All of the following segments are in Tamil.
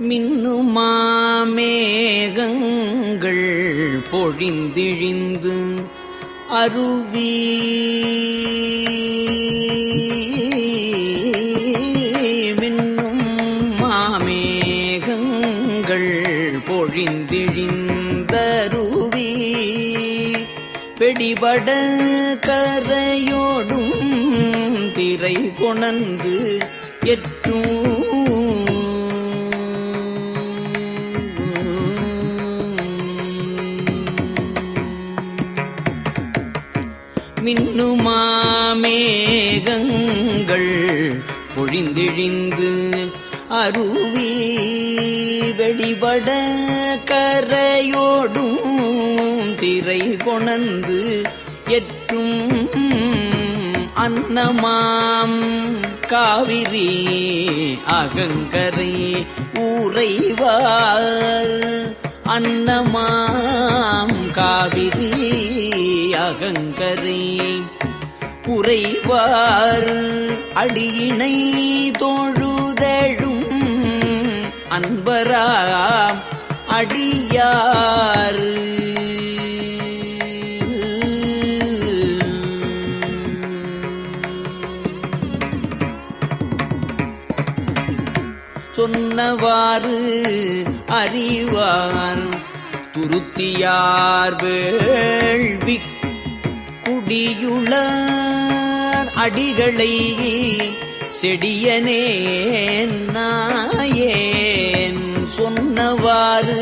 மின்னுமாமேகங்கள் பொழிந்திழிந்து அருவி மேகங்கள் பொழிந்திழிந்து அருவி வெடிபட கரையோடும் திரை கொணந்து எற்றும் அன்னமாம் காவிரி அகங்கரை ஊரைவார். அன்னமாம் காவிரி அகங்கரை புரைவார். அடியினை தோழுதழும் அன்பராம் அடியார். சொன்னவாறு அறிவார். துருத்தியார் வேள்விக்கு குடியுளார் அடிகளை செடியனேன் நாயேன் சொன்னவாறு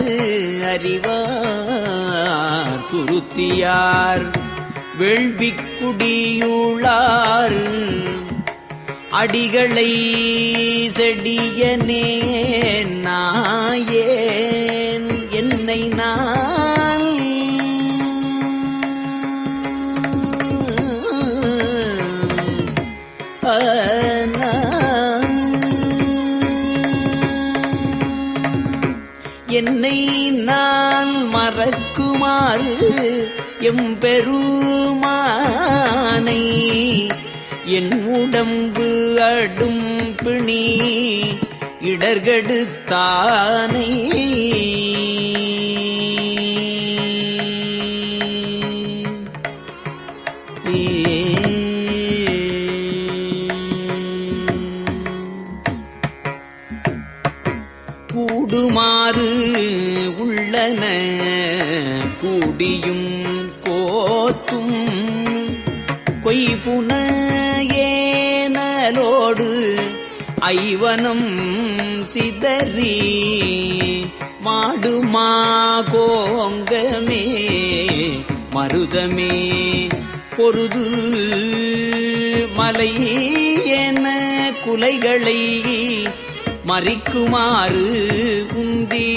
அறிவார் குருத்தியார் வெள்விக்குடியுளார் அடிகளை செடியனே நாயேன் என்னை நான் என்னை நான் மறக்குமாறு எம்பெருமானை என் உடம்பு அடும் பிணி இடர்கெடுத்தானை. கூடுமாறு உள்ளன. கூடியும் கோத்தும் கொய்புன ஏனலோடு ஐவனம் சிதறி மாடுமா கோங்கமே மருதமே பொருது மலை என குலைகளை மறிக்குமாறு உந்தி.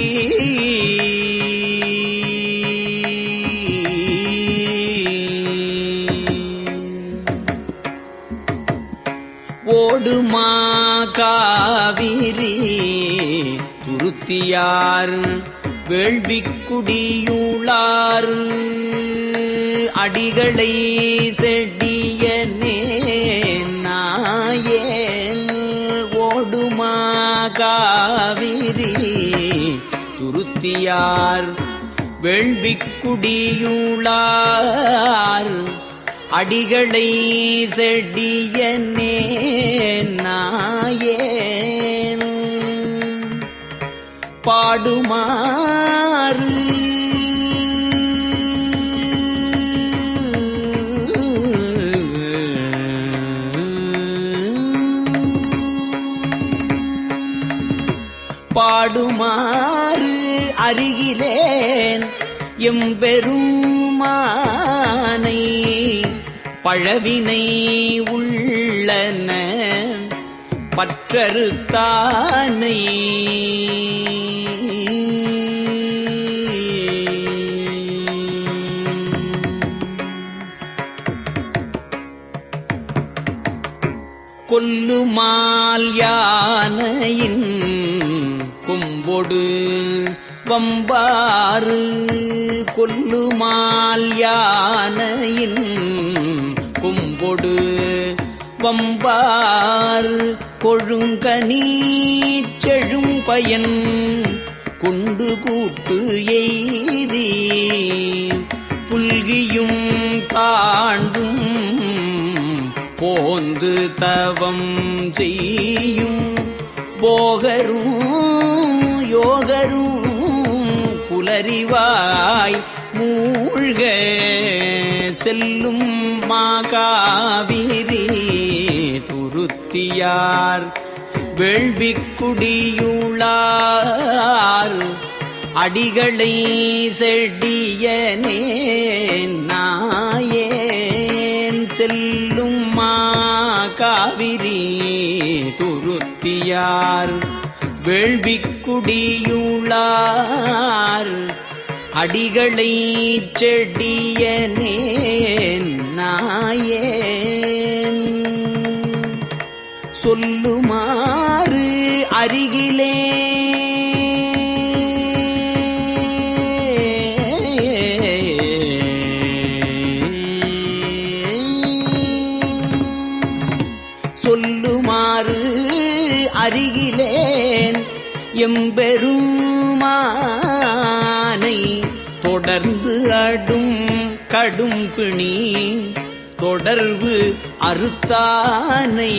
ஓடுமா காவிரி துருத்தியார் வேள்விக்குடியுளார். அடிகளை செடியனே துருத்தியார் வேள்விக்குடியுளார் அடிகளை செடிய நாயேன் பாடுமாறு. பாடுமா அருகிலேன் எம்பெருமானை பழவினை உள்ளன. பற்றறுத்தானை. கொல்லுமால் யானையின் வம்பாறு கொல்லுமால் யானையின் கும்பொடு. வம்பார் கொழுங்கனி செழும் பயன் கொண்டு கூட்டு எய்தி. புல்கியும் தாண்டும் போந்து தவம் செய்யும் போகரும் யோகரும் புலரிவாய் மூழ்க செல்லும் மாகாவிரி துருத்தியார் வெள்விக்குடியுளார் அடிகளை செடியனே நாயேன் செல்லும் மா காவிரி துருத்தியார். வேள்விக்குடியுளார். அடிகளை செடியனேன் நாயேன். சொல்லுமாறு அருகிலே பெருமாறு அருகிலேன். எம்பெருமானை தொடர்ந்து அடும் கடும் பிணி தொடர்பு அறுத்தானை.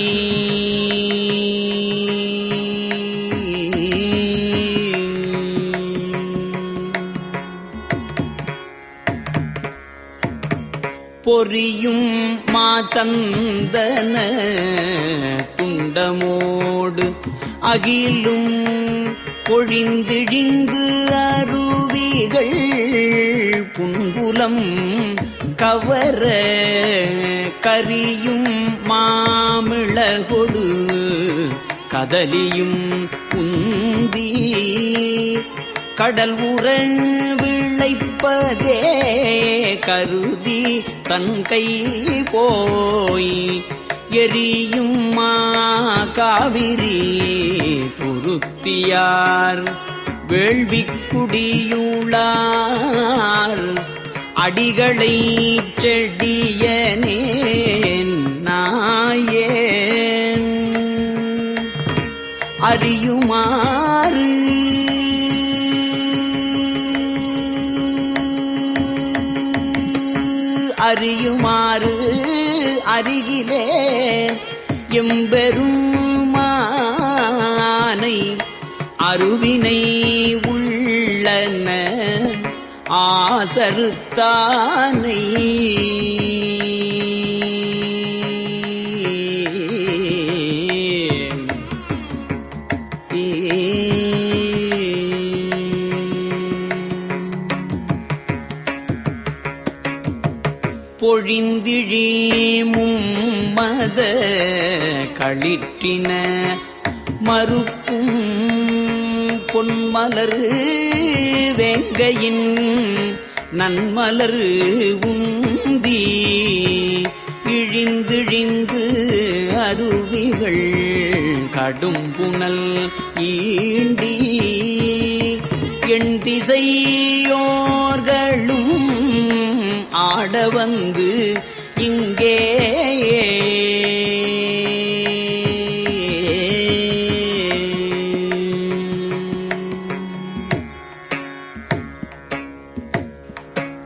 பொறியும் மாச்சந்தன துண்டமோடு அகிலும் பொழிந்திழிந்து அருவிகள் புன்புலம் கவர கரியும் மாமிளகொடு கதலியும் உந்தி கடல் உற விளைப்பதே கருதி தன் கை போய் எரியும்மா காவிரி பொருத்தியார் வேள்விக்குடியுளார். அடிகளை செடியனேன் நாயேன். அறியுமாறு அறியுமாறு அருகிலே எம்பெருமானை அருவினை உள்ளன ஆசருத்தானை பொழிந்திழி மத களிற்றின மறுக்கும் பொன்மலர் வெங்கையின் நன்மலர் உந்தி இழிந்திழிந்து அருவிகள் கடும் புனல் ஈண்டி எண் திசையோர்களும் ஆட வந்து இங்கே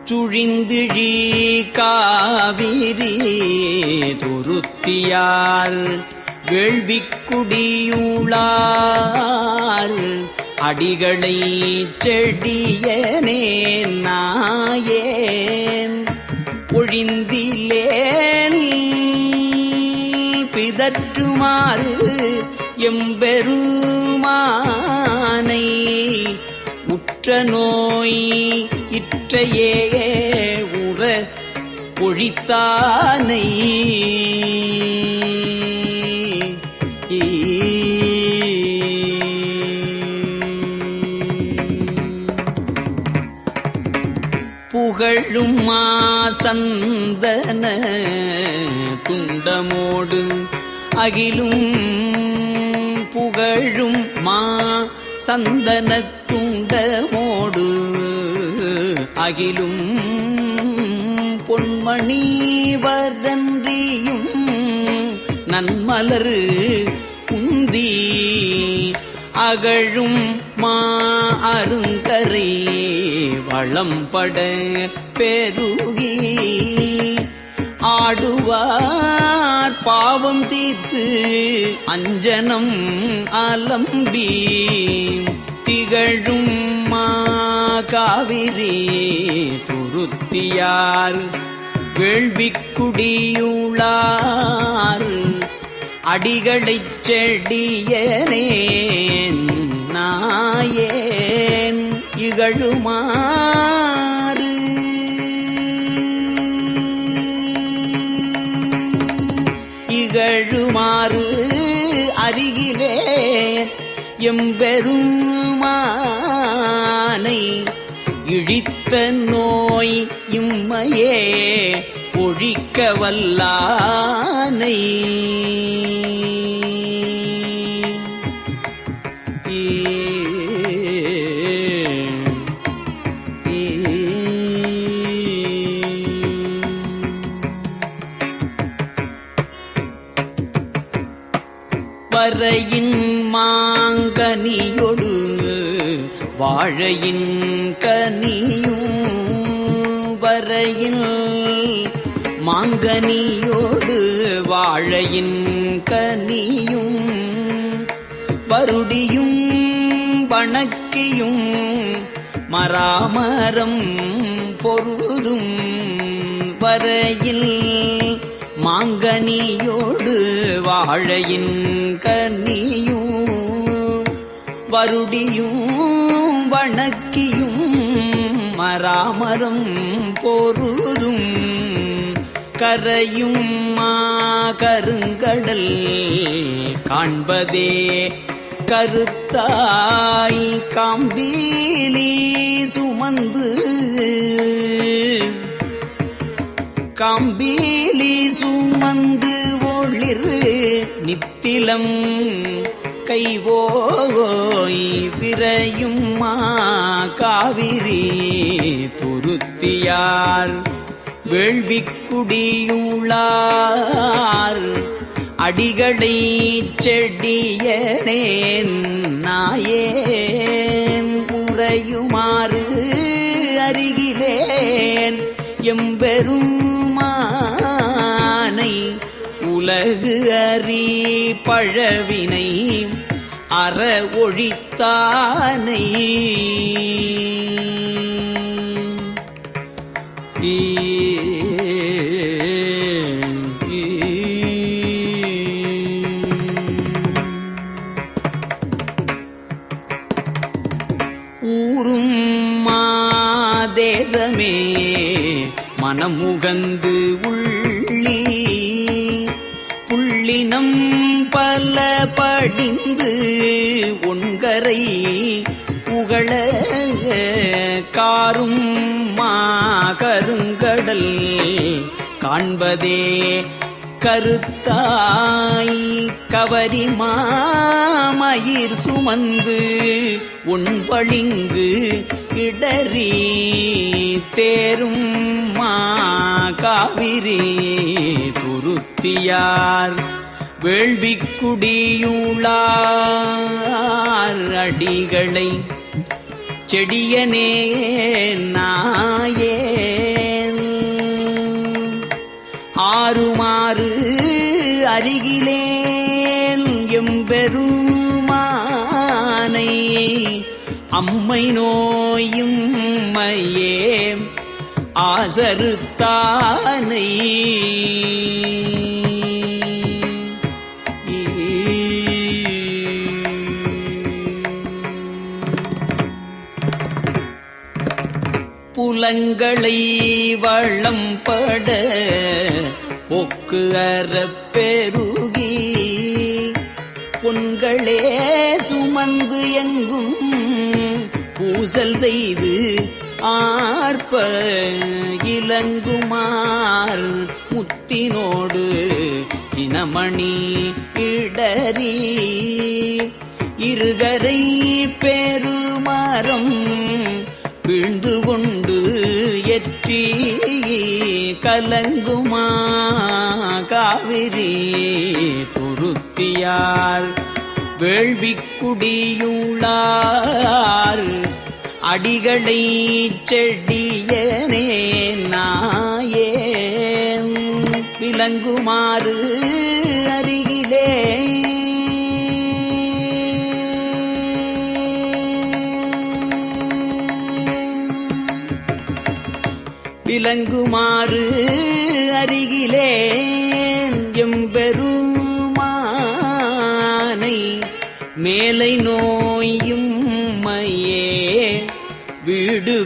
சுழிந்திழி காவிரி துருத்தியார் வேள்விக்குடியுளார் அடிகளை செடியனே நாயேன் ஒழிந்திலேன் பிதற்றுமாறு எம்பெருமானை. உற்ற நோய் இற்றையே உற ஒழித்தானை புகழும் சந்தன துண்டமோடு அகிலும் புகழும் மா சந்தன துண்டமோடு அகிலும் பொன்மணி வரன்றியும் நன்மலர் குந்தி அகழும் மா அருங்கரை வளம்பட பெருகி ஆடுவார் பாவம் தீர்த்து அஞ்சனம் அலம்பி திகழும் மா காவிரி துருத்தியார் வேள்விக்குடியுளார் அடிகளைச் செடியனேன் நாயேன் இகழுமா எம்பெருமானை இழித்த நோய் இம்மையே ஒழிக்க வல்லானை. வரையின் மா கனியொடு வாழையின் கனியும் வரையில் மாங்கனியோடு வாழையின் கனியும் வருடியும் வணக்கியும் மராமரம் பொருதும் வரையில் மாங்கனியோடு வாழையின் கனியும் வருடியும் வணக்கியும் மராமரம் பொருதும் கரையும் மா கருங்கடல் காண்பதே கருத்தாய் காம்பீலி சுமந்து காம்பீலி சுமந்து ஒளிர் நித்திலம் கைவோய் விரையும் காவிரி துருத்தியார் வேள்விக்குடியுளார் அடிகளை செடியனேன் நாயேன். உறையுமாறு அருகிலேன். எம்பெரும் உலகு அறி பழவினை அற ஒழித்தானை. ஊரும் மாதேசமே மனமுகந்து உள்ள உள்ளினம் பல படிந்து உண்கரை புகழ காரும் மா கருங்கடல் காண்பதே கருத்தாய் கவரி மாமயிர் சுமந்து உண்பளிங்கு இடறி தேரும் மா காவிரி துருத்தியார். வேள்விக்குடியுளார் அடிகளை செடியனே நாயேன். ஆறுமாறு அருகிலேன் எம்பெருமானை அம்மை நோயும் மையே ஆசருத்தானை. புலங்களை வளம் பட பொக்கு அறப்பெருகி பொன்களே சுமந்து எங்கும் பூசல் செய்து ஆர்ப்ப இலங்குமார் முத்தினோடு இனமணி இடறி இருகரை பெ காவிரி துருத்தியார். வேள்விக்குடியுள்ளார் அடிகளை செடியனே நாயேன். விளங்குமாறு அருகிலே. விளங்குமாறு அருகிலே. மேலை நோயும் மையே விடுவித்தானை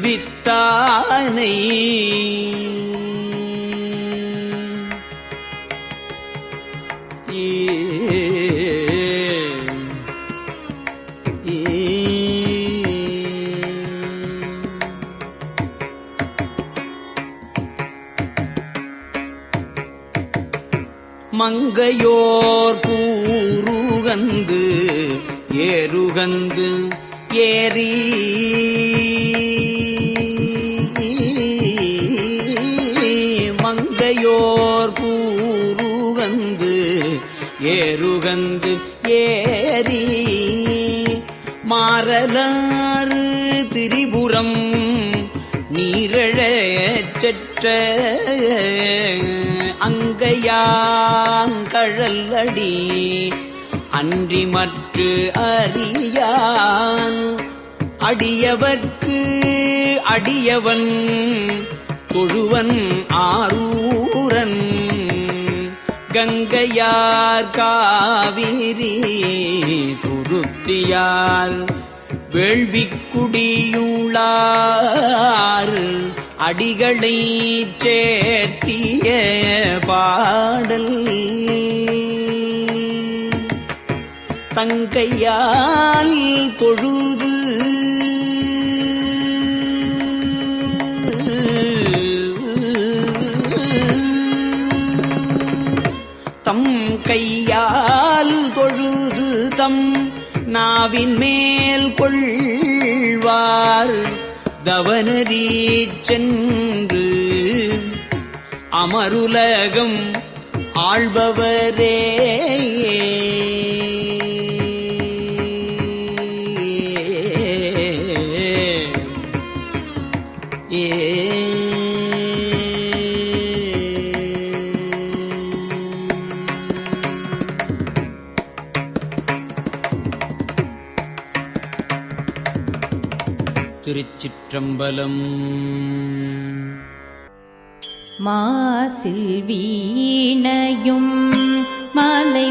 மங்கையோர் கூறுகந்து பெருகந்து ஏறி. மங்கையோர் கூறுகந்து ஏறுகந்து ஏறி. மாறலாறு திரிபுரம் நீரழச்சற்ற அங்கையாங்கழல்லடி அன்றி மற்ற அறியான். அடியவர்க்கு அடியவன் தொழுவன் ஆரூரன். கங்கையார் காவிரி துருத்தியார். வேள்விக்குடியுள்ளார் அடிகளை சேர்த்திய பாடல். தங்கையால் தொழுது தம் கையால் தொழுது தம் நாவின் மேல் கொள்வார். தவனரீ சென்று அமருலகம் ஆள்பவரே. திருச்சிற்றம்பலம் மாசில் வீணையும் மாலை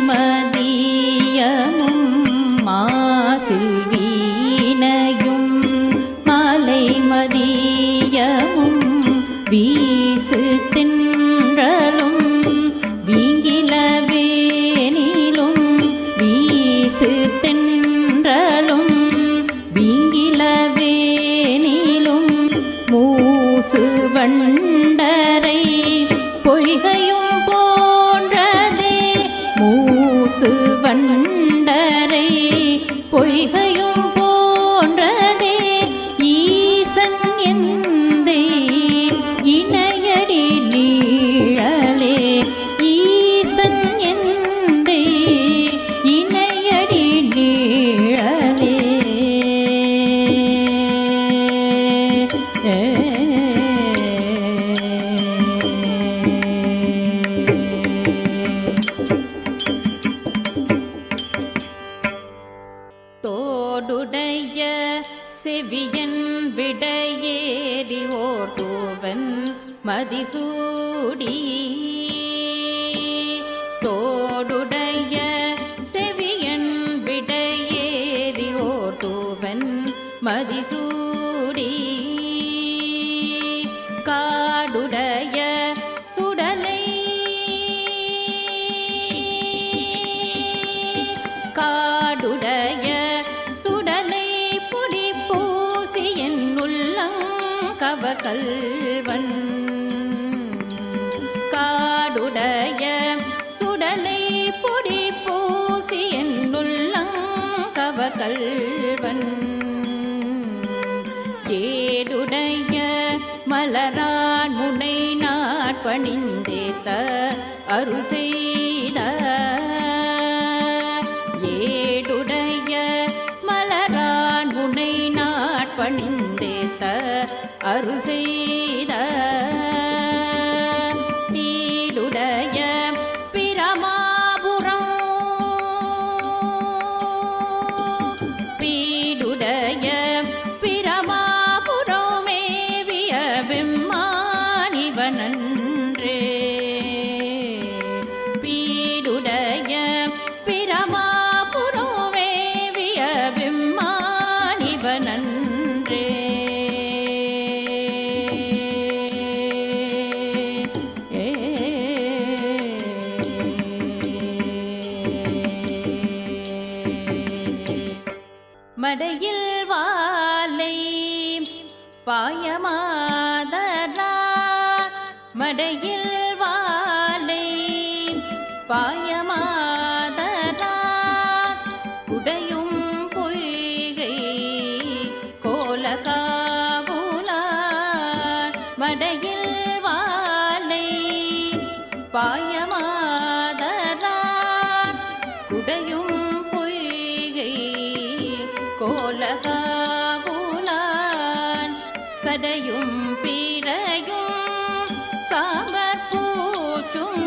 மதிசூடி. காடுடைய சுடலை. காடுடைய சுடலை பொடி பூசி என் உள்ளங்கவர் கல்வன் காடுடைய சுடலை பொடி பூசி என் உள்ளங்கவர் கல்வன் அருள் செய்த பாயமாதரா மடையில் வாழை பாய சதையும் பிறையும் சாம்பற்பூச்சும்